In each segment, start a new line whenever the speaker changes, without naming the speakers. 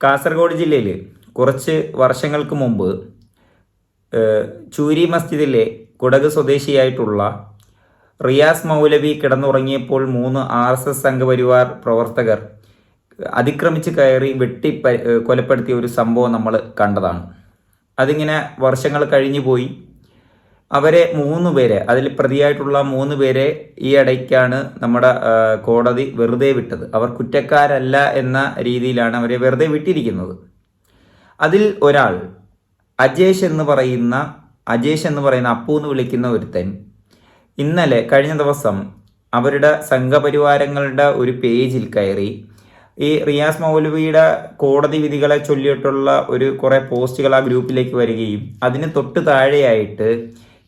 കാസർഗോഡ് ജില്ലയിൽ കുറച്ച് വർഷങ്ങൾക്ക് മുമ്പ് ചൂരി മസ്ജിദിലെ കുടക് സ്വദേശിയായിട്ടുള്ള റിയാസ് മൗലവി കിടന്നുറങ്ങിയപ്പോൾ മൂന്ന് ആർ എസ് എസ് സംഘപരിവാർ പ്രവർത്തകർ അതിക്രമിച്ച് കയറി വെട്ടി കൊലപ്പെടുത്തിയ ഒരു സംഭവം നമ്മൾ കണ്ടതാണ്. അതിങ്ങനെ വർഷങ്ങൾ കഴിഞ്ഞു പോയി അവരെ മൂന്ന് പേരെ അതിൽ പ്രതിയായിട്ടുള്ള മൂന്ന് പേരെ ഈ ഇടയ്ക്കാണ് നമ്മുടെ കോടതി വെറുതെ വിട്ടത്. അവർ കുറ്റക്കാരല്ല എന്ന രീതിയിലാണ് അവരെ വെറുതെ വിട്ടിരിക്കുന്നത്. അതിൽ ഒരാൾ അജേഷ് എന്ന് പറയുന്ന അജേഷ് എന്ന് പറയുന്ന അപ്പു എന്ന് വിളിക്കുന്ന ഒരുത്തൻ ഇന്നലെ കഴിഞ്ഞ ദിവസം അവരുടെ സംഘപരിവാരങ്ങളുടെ ഒരു പേജിൽ കയറി ഈ റിയാസ് മൗലവിയുടെ കോടതി വിധികളെ ചൊല്ലിയിട്ടുള്ള ഒരു കുറേ പോസ്റ്റുകൾ ആ ഗ്രൂപ്പിലേക്ക് വരികയും അതിന് തൊട്ട് താഴെയായിട്ട്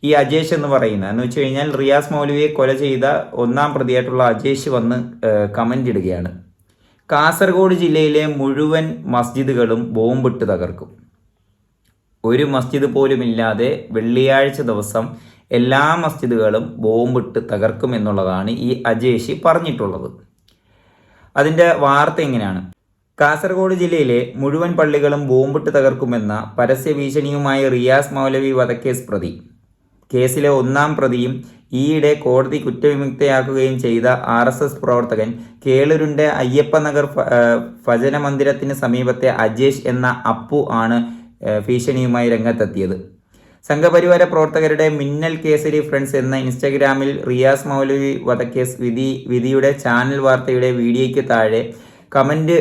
ഈ അജേഷ് എന്ന് പറയുന്നത് എന്ന് വെച്ച് കഴിഞ്ഞാൽ റിയാസ് മൗലവിയെ കൊല ചെയ്ത ഒന്നാം പ്രതിയായിട്ടുള്ള അജേഷ് വന്ന് കമന്റ് ഇടുകയാണ്. കാസർഗോഡ് ജില്ലയിലെ മുഴുവൻ മസ്ജിദുകളും ബോംബിട്ട് തകർക്കും. ഒരു മസ്ജിദ് പോലും ഇല്ലാതെ വെള്ളിയാഴ്ച ദിവസം എല്ലാ മസ്ജിദുകളും ബോംബിട്ട് തകർക്കും എന്നുള്ളതാണ് ഈ അജേഷ് പറഞ്ഞിട്ടുള്ളത്. അതിന്റെ വാർത്ത എങ്ങനെയാണ്? കാസർഗോഡ് ജില്ലയിലെ മുഴുവൻ പള്ളികളും ബോംബിട്ട് തകർക്കുമെന്ന പരസ്യ ഭീഷണിയുമായി റിയാസ് മൗലവി വധക്കേസ് പ്രതി. കേസിലെ ഒന്നാം പ്രതിയും ഈയിടെ കോടതി കുറ്റവിമുക്തയാക്കുകയും ചെയ്ത ആർ എസ് എസ് പ്രവർത്തകൻ കേളൂരിന്റെ അയ്യപ്പ നഗർ ഫ- ഭജന മന്ദിരത്തിന് സമീപത്തെ അജേഷ് എന്ന അപ്പു ആണ് ഭീഷണിയുമായി രംഗത്തെത്തിയത്. സംഘപരിവാര പ്രവർത്തകരുടെ മിന്നൽ കേസരി ഫ്രണ്ട്സ് എന്ന ഇൻസ്റ്റഗ്രാമിൽ റിയാസ് മൗലവി വധക്കേസ് വിധി വിധിയുടെ ചാനൽ വാർത്തയുടെ വീഡിയോയ്ക്ക് താഴെ കമന്റ്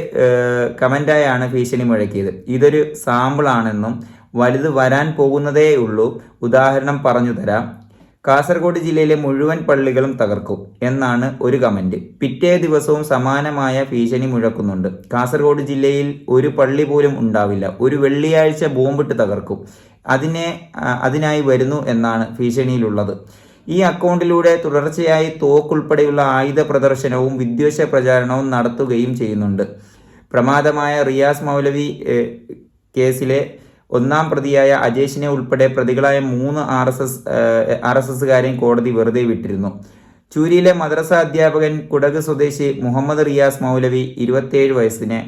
കമന്റായാണ് ഭീഷണി മുഴക്കിയത്. ഇതൊരു സാമ്പിളാണെന്നും വലുത് വരാൻ പോകുന്നതേ ഉള്ളൂ ഉദാഹരണം പറഞ്ഞു തരാം. കാസർഗോഡ് ജില്ലയിലെ മുഴുവൻ പള്ളികളും തകർക്കും എന്നാണ് ഒരു കമന്റ്. പിറ്റേ ദിവസവും സമാനമായ ഭീഷണി മുഴക്കുന്നുണ്ട്. കാസർഗോഡ് ജില്ലയിൽ ഒരു പള്ളി പോലും ഉണ്ടാവില്ല. ഒരു വെള്ളിയാഴ്ച ബോംബിട്ട് തകർക്കും. അതിനെ അതിനായി വരുന്നു എന്നാണ് ഭീഷണിയിലുള്ളത്. ഈ അക്കൗണ്ടിലൂടെ തുടർച്ചയായി തോക്കുൾപ്പെടെയുള്ള ആയുധ പ്രദർശനവും വിദ്വേഷ പ്രചാരണവും നടത്തുകയും ചെയ്യുന്നുണ്ട്. പ്രമാദമായ റിയാസ് മൗലവി കേസിലെ ഒന്നാം പ്രതിയായ അജേഷിനെ ഉൾപ്പെടെ പ്രതികളായ മൂന്ന് R S S R S കോടതി വെറുതെ വിട്ടിരുന്നു. ചൂരിയിലെ മദ്രസ അധ്യാപകൻ കുടക് സ്വദേശി മുഹമ്മദ് റിയാസ് മൗലവി ഇരുപത്തിയേഴ് വയസ്സിനെ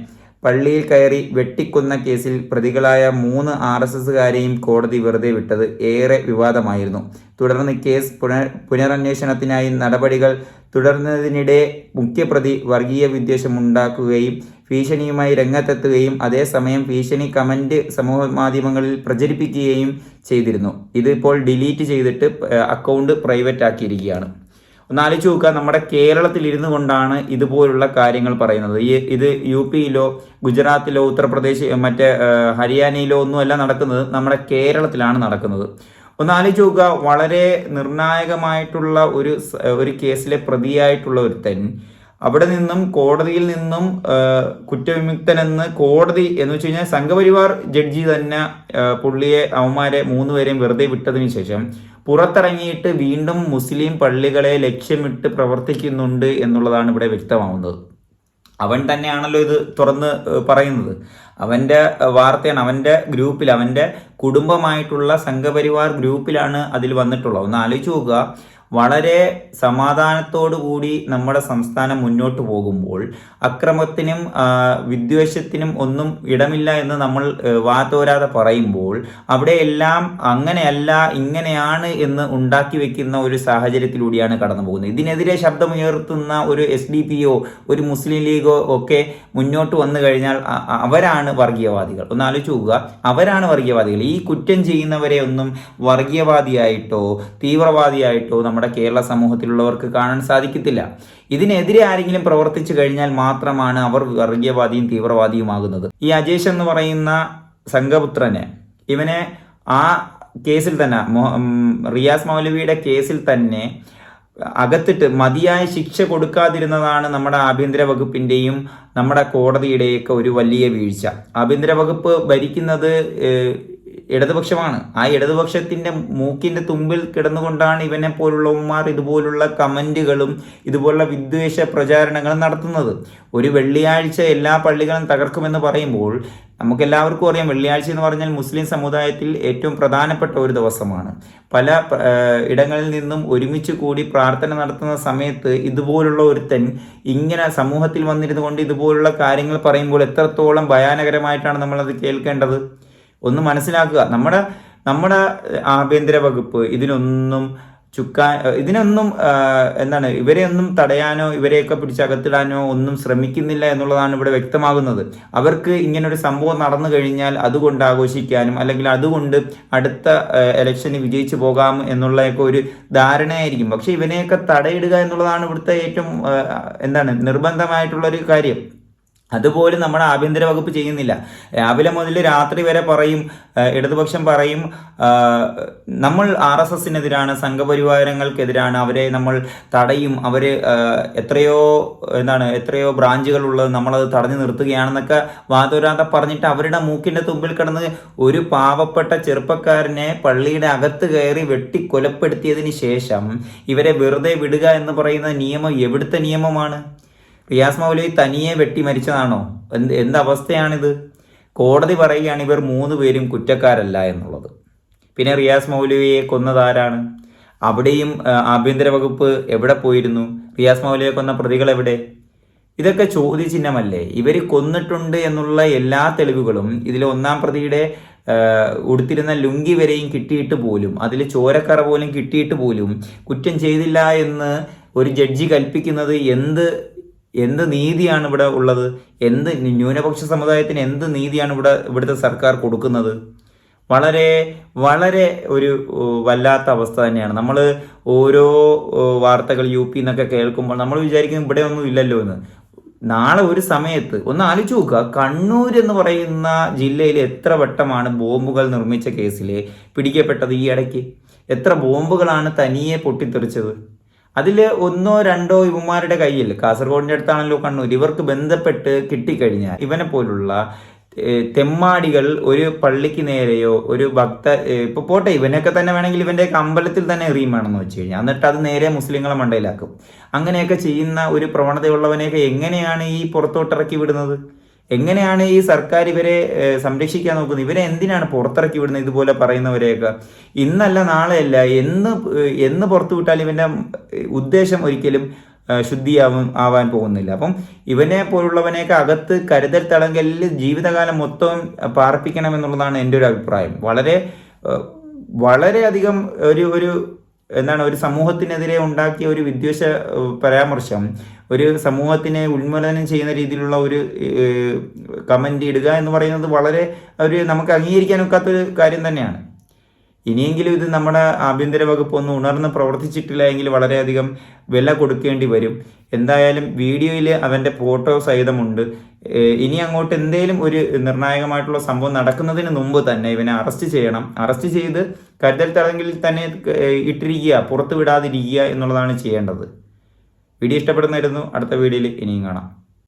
പള്ളിയിൽ കയറി വെട്ടിക്കൊന്ന കേസിൽ പ്രതികളായ മൂന്ന് ആർ എസ് എസുകാരെയും കോടതി വെറുതെ വിട്ടത് ഏറെ വിവാദമായിരുന്നു. തുടർന്ന് കേസ് പുനർ പുനരന്വേഷണത്തിനായി നടപടികൾ തുടർന്നതിനിടെ മുഖ്യപ്രതി വർഗീയ വിദ്വേഷമുണ്ടാക്കുകയും ഭീഷണിയുമായി രംഗത്തെത്തുകയും അതേസമയം ഭീഷണി കമന്റ് സമൂഹ മാധ്യമങ്ങളിൽ പ്രചരിപ്പിക്കുകയും ചെയ്തിരുന്നു. ഇതിപ്പോൾ ഡിലീറ്റ് ചെയ്തിട്ട് അക്കൗണ്ട് പ്രൈവറ്റ് ആക്കിയിരിക്കുകയാണ്. ഒന്നാലോചിച്ച് നോക്കുക നമ്മുടെ കേരളത്തിൽ ഇരുന്നു കൊണ്ടാണ് ഇതുപോലുള്ള കാര്യങ്ങൾ പറയുന്നത്. ഈ ഇത് യു പിയിലോ ഗുജറാത്തിലോ ഉത്തർപ്രദേശ് മറ്റേ ഹരിയാനയിലോ ഒന്നുമല്ല നടക്കുന്നത്. നമ്മുടെ കേരളത്തിലാണ് നടക്കുന്നത്. ഒന്നാലോചിച്ച് നോക്കുക വളരെ നിർണായകമായിട്ടുള്ള ഒരു ഒരു കേസിലെ പ്രതിയായിട്ടുള്ള ഒരുത്തൻ അവിടെ നിന്നും കോടതിയിൽ നിന്നും കുറ്റവിമുക്തനെന്ന് കോടതി എന്ന് വെച്ച് കഴിഞ്ഞാൽ സംഘപരിവാർ ജഡ്ജി തന്നെ പുള്ളിയെ അവന്മാരെ മൂന്നുപേരെയും വെറുതെ വിട്ടതിന് ശേഷം പുറത്തിറങ്ങിയിട്ട് വീണ്ടും മുസ്ലിം പള്ളികളെ ലക്ഷ്യമിട്ട് പ്രവർത്തിക്കുന്നുണ്ട് എന്നുള്ളതാണ് ഇവിടെ വ്യക്തമാവുന്നത്. അവൻ തന്നെയാണല്ലോ ഇത് തുറന്ന് പറയുന്നത്. അവന്റെ വാർത്തയാണ് അവന്റെ ഗ്രൂപ്പിൽ അവന്റെ കുടുംബമായിട്ടുള്ള സംഘപരിവാർ ഗ്രൂപ്പിലാണ് അതിൽ വന്നിട്ടുള്ളത്. ഒന്ന് ആലോചിച്ച് നോക്കുക. വളരെ സമാധാനത്തോടു കൂടി നമ്മുടെ സംസ്ഥാനം മുന്നോട്ട് പോകുമ്പോൾ അക്രമത്തിനും വിദ്വേഷത്തിനും ഒന്നും ഇടമില്ല എന്ന് നമ്മൾ വാതോരാതെ പറയുമ്പോൾ അവിടെ അവിടെയെല്ലാം അങ്ങനെയല്ല ഇങ്ങനെയാണ് എന്ന് ഉണ്ടാക്കി വെക്കുന്ന ഒരു സാഹചര്യത്തിലൂടെയാണ് കടന്നു പോകുന്നത്. ഇതിനെതിരെ ശബ്ദമുയർത്തുന്ന ഒരു എസ് ഡി പി ഒരു മുസ്ലിം ലീഗോ ഒക്കെ മുന്നോട്ട് വന്നു കഴിഞ്ഞാൽ അവരാണ് വർഗീയവാദികൾ. ഒന്ന് ആലോചിച്ച് നോക്കുക. അവരാണ് വർഗീയവാദികൾ. ഈ കുറ്റം ചെയ്യുന്നവരെ ഒന്നും വർഗീയവാദിയായിട്ടോ തീവ്രവാദിയായിട്ടോ നമ്മുടെ കേരള സമൂഹത്തിലുള്ളവർക്ക് കാണാൻ സാധിക്കത്തില്ല. ഇതിനെതിരെ ആരെങ്കിലും പ്രവർത്തിച്ചു കഴിഞ്ഞാൽ മാത്രമാണ് അവർ വർഗീയവാദിയും തീവ്രവാദിയുമാകുന്നത്. ഈ അജേഷ് എന്ന് പറയുന്ന സംഘപുത്രനെ ഇവനെ ആ കേസിൽ തന്നെ റിയാസ് മൗലവിയുടെ കേസിൽ തന്നെ അകത്തിട്ട് മതിയായ ശിക്ഷ കൊടുക്കാതിരുന്നതാണ് നമ്മുടെ ആഭ്യന്തര വകുപ്പിന്റെയും നമ്മുടെ കോടതിയുടെയൊക്കെ ഒരു വലിയ വീഴ്ച. ആഭ്യന്തര വകുപ്പ് ഭരിക്കുന്നത് ഇടതുപക്ഷമാണ്. ആ ഇടതുപക്ഷത്തിന്റെ മൂക്കിന്റെ തുമ്പിൽ കിടന്നുകൊണ്ടാണ് ഇവനെ പോലുള്ളവന്മാർ ഇതുപോലുള്ള കമന്റുകളും ഇതുപോലുള്ള വിദ്വേഷ പ്രചാരണങ്ങളും നടത്തുന്നത്. ഒരു വെള്ളിയാഴ്ച എല്ലാ പള്ളികളും തകർക്കുമെന്ന് പറയുമ്പോൾ നമുക്കെല്ലാവർക്കും അറിയാം വെള്ളിയാഴ്ച എന്ന് പറഞ്ഞാൽ മുസ്ലിം സമുദായത്തിൽ ഏറ്റവും പ്രധാനപ്പെട്ട ഒരു ദിവസമാണ്. പല ഇടങ്ങളിൽ നിന്നും ഒരുമിച്ച് കൂടി പ്രാർത്ഥന നടത്തുന്ന സമയത്ത് ഇതുപോലുള്ള ഒരുത്തൻ ഇങ്ങനെ സമൂഹത്തിൽ വന്നിരുന്നു കൊണ്ട് ഇതുപോലുള്ള കാര്യങ്ങൾ പറയുമ്പോൾ എത്രത്തോളം ഭയാനകരമായിട്ടാണ് നമ്മളത് കേൾക്കേണ്ടത്? ഒന്ന് മനസ്സിലാക്കുക. നമ്മുടെ നമ്മുടെ ആഭ്യന്തര വകുപ്പ് ഇതിനൊന്നും ചുക്കാൻ ഇതിനൊന്നും എന്താണ് ഇവരെ ഒന്നും തടയാനോ ഇവരെയൊക്കെ പിടിച്ചകത്തിടാനോ ഒന്നും ശ്രമിക്കുന്നില്ല എന്നുള്ളതാണ് ഇവിടെ വ്യക്തമാകുന്നത്. അവർക്ക് ഇങ്ങനൊരു സംഭവം നടന്നു കഴിഞ്ഞാൽ അതുകൊണ്ട് ആഘോഷിക്കാനും അല്ലെങ്കിൽ അതുകൊണ്ട് അടുത്ത ഇലക്ഷന് വിജയിച്ചു പോകാം എന്നുള്ളതൊക്കെ ഒരു ധാരണയായിരിക്കും. പക്ഷെ ഇവനെയൊക്കെ തടയിടുക എന്നുള്ളതാണ് ഇവിടുത്തെ ഏറ്റവും എന്താണ് നിർബന്ധമായിട്ടുള്ള ഒരു കാര്യം. അതുപോലും നമ്മുടെ ആഭ്യന്തര വകുപ്പ് ചെയ്യുന്നില്ല. രാവിലെ മുതൽ രാത്രി വരെ പറയും ഇടതുപക്ഷം പറയും നമ്മൾ ആർ എസ് എസിനെതിരാണ് സംഘപരിവാരങ്ങൾക്കെതിരാണ് അവരെ നമ്മൾ തടയും അവർ എത്രയോ എന്താണ് എത്രയോ ബ്രാഞ്ചുകൾ ഉള്ളത് നമ്മളത് തടഞ്ഞു നിർത്തുകയാണെന്നൊക്കെ വാദോരാതെ പറഞ്ഞിട്ട് അവരുടെ മൂക്കിന്റെ തുമ്പിൽ കിടന്ന് ഒരു പാവപ്പെട്ട ചെറുപ്പക്കാരനെ പള്ളിയുടെ അകത്ത് കയറി വെട്ടി കൊലപ്പെടുത്തിയതിന് ശേഷം ഇവരെ വെറുതെ വിടുക എന്ന് പറയുന്ന നിയമം എവിടുത്തെ നിയമമാണ്? റിയാസ് മൗലവി തനിയെ വെട്ടി മരിച്ചതാണോ? എന്ത് എന്ത് അവസ്ഥയാണിത്? കോടതി പറയുകയാണ് ഇവർ മൂന്ന് പേരും കുറ്റക്കാരല്ല എന്നുള്ളത്. പിന്നെ റിയാസ് മൗലവിയെ കൊന്നതാരാണ് അവിടെയും ആഭ്യന്തര വകുപ്പ് എവിടെ പോയിരുന്നു? റിയാസ് മൗലവിയെ കൊന്ന പ്രതികൾ എവിടെ? ഇതൊക്കെ ചോദ്യചിഹ്നമല്ലേ? ഇവർ കൊന്നിട്ടുണ്ട് എന്നുള്ള എല്ലാ തെളിവുകളും ഇതിൽ ഒന്നാം പ്രതിയുടെ ഉടുത്തിരുന്ന ലുങ്കി വരെയും കിട്ടിയിട്ട് പോലും അതിൽ ചോരക്കറ പോലും കിട്ടിയിട്ട് പോലും കുറ്റം ചെയ്തില്ല എന്ന് ഒരു ജഡ്ജി കൽപ്പിക്കുന്നത് എന്ത് എന്ത് നീതിയാണ് ഇവിടെ ഉള്ളത്? എന്ത് ന്യൂനപക്ഷ സമുദായത്തിന് എന്ത് നീതിയാണ് ഇവിടെ ഇവിടുത്തെ സർക്കാർ കൊടുക്കുന്നത്? വളരെ വളരെ ഒരു വല്ലാത്ത അവസ്ഥ തന്നെയാണ്. നമ്മൾ ഓരോ വാർത്തകൾ യു പി എന്നൊക്കെ കേൾക്കുമ്പോൾ നമ്മൾ വിചാരിക്കും ഇവിടെ ഒന്നും ഇല്ലല്ലോ എന്ന്. നാളെ ഒരു സമയത്ത് ഒന്ന് ആലോചിച്ച് നോക്കുക. കണ്ണൂർ എന്ന് പറയുന്ന ജില്ലയിൽ എത്ര വട്ടമാണ് ബോംബുകൾ നിർമ്മിച്ച കേസിൽ പിടിക്കപ്പെട്ടത് ഈ ഇടയ്ക്ക്? എത്ര ബോംബുകളാണ് തനിയെ പൊട്ടിത്തെറിച്ചത്? അതിൽ ഒന്നോ രണ്ടോ ഇവന്മാരുടെ കയ്യിൽ കാസർഗോഡിന്റെ അടുത്താണല്ലോ കണ്ണൂർ ഇവർക്ക് ബന്ധപ്പെട്ട് കിട്ടിക്കഴിഞ്ഞാൽ ഇവനെ പോലുള്ള തെമ്മാടികൾ ഒരു പള്ളിക്ക് നേരെയോ ഒരു ഭക്ത ഇപ്പൊ പോട്ടെ ഇവനൊക്കെ തന്നെ വേണമെങ്കിൽ ഇവന്റെ അമ്പലത്തിൽ തന്നെ എറിയുമാണെന്ന് വെച്ച് കഴിഞ്ഞാൽ എന്നിട്ട് അത് നേരെ മുസ്ലിങ്ങളെ മണ്ടയിലാക്കും. അങ്ങനെയൊക്കെ ചെയ്യുന്ന ഒരു പ്രവണതയുള്ളവനെയൊക്കെ എങ്ങനെയാണ് ഈ പുറത്തോട്ടിറക്കി വിടുന്നത്? എങ്ങനെയാണ് ഈ സർക്കാർ ഇവരെ സംരക്ഷിക്കാൻ നോക്കുന്നത്? ഇവരെ എന്തിനാണ് പുറത്തിറക്കി വിടുന്നത് ഇതുപോലെ പറയുന്നവരെയൊക്കെ? ഇന്നല്ല നാളെയല്ല എന്ന് എന്ന് പുറത്തു വിട്ടാൽ ഇവന്റെ ഉദ്ദേശം ഒരിക്കലും ശുദ്ധിയാവും ആവാൻ പോകുന്നില്ല. അപ്പം ഇവനെ പോലുള്ളവനെയൊക്കെ അകത്ത് കരുതൽ തടങ്കലിൽ ജീവിതകാലം മൊത്തം പാർപ്പിക്കണം എന്നുള്ളതാണ് എന്റെ ഒരു അഭിപ്രായം. വളരെ വളരെയധികം ഒരു ഒരു എന്താണ് ഒരു സമൂഹത്തിനെതിരെ ഉണ്ടാക്കിയ ഒരു വിദ്വേഷ പരാമർശം ഒരു സമൂഹത്തിനെ ഉന്മൂലനം ചെയ്യുന്ന രീതിയിലുള്ള ഒരു കമന്റ് ഇടുക എന്ന് പറയുന്നത് വളരെ ഒരു നമുക്ക് അംഗീകരിക്കാൻ ഒക്കാത്തൊരു കാര്യം തന്നെയാണ്. ഇനിയെങ്കിലും ഇത് നമ്മുടെ ആഭ്യന്തര വകുപ്പ് ഒന്ന് ഉണർന്ന് പ്രവർത്തിച്ചിട്ടില്ല എങ്കിൽ വളരെയധികം വില കൊടുക്കേണ്ടി വരും. എന്തായാലും വീഡിയോയിൽ അവന്റെ ഫോട്ടോ സഹിതമുണ്ട്. ഇനി അങ്ങോട്ട് എന്തേലും ഒരു നിർണായകമായിട്ടുള്ള സംഭവം നടക്കുന്നതിന് മുമ്പ് തന്നെ ഇവനെ അറസ്റ്റ് ചെയ്യണം. അറസ്റ്റ് ചെയ്ത് കരുതൽ തടങ്കിൽ തന്നെ ഇട്ടിരിക്കുക പുറത്തു വിടാതിരിക്കുക എന്നുള്ളതാണ് ചെയ്യേണ്ടത്. വീഡിയോ ഇഷ്ടപ്പെടുന്നായിരുന്നു അടുത്ത വീഡിയോയിൽ ഇനിയും കാണാം.